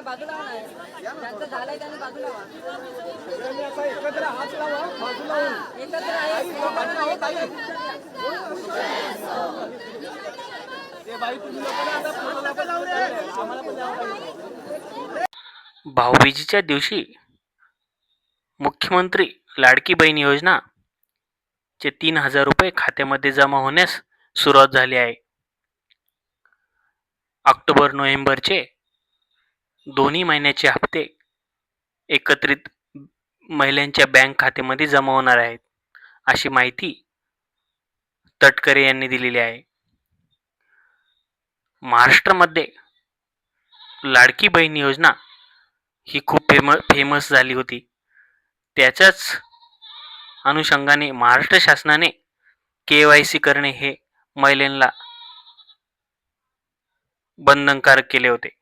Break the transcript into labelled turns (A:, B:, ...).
A: त्यांना बाजूला व्हा ना. ज्यांचं झालंय त्यांनी बाजूला व्हा.
B: सगळ्यांनी असा एकत्र हात लावा बाजूला होऊन
A: एकत्र आहे.
B: ते बाई तुम्ही लोकांना आता फोटोला पण लावून द्या. आम्हाला पण द्यावं लागेल.
C: भाऊबीजेच्या दिवशी मुख्यमंत्री लाडकी बहीण योजना चे तीन हजार रुपये खात्यामध्ये जमा होण्यास सुरुवात झाली आहे ऑक्टोबर नोव्हेंबरचे दोन्ही महिन्याचे हप्ते एकत्रित महिलांच्या बँक खात्यामध्ये जमा होणार आहेत अशी माहिती तटकरे यांनी दिलेली आहे. महाराष्ट्रामध्ये लाडकी बहीण योजना ही खूप फेम फेमस झाली होती. त्याच्याच अनुषंगाने महाराष्ट्र शासनाने के वाय सी करणे हे महिलांना बंधनकारक केले होते.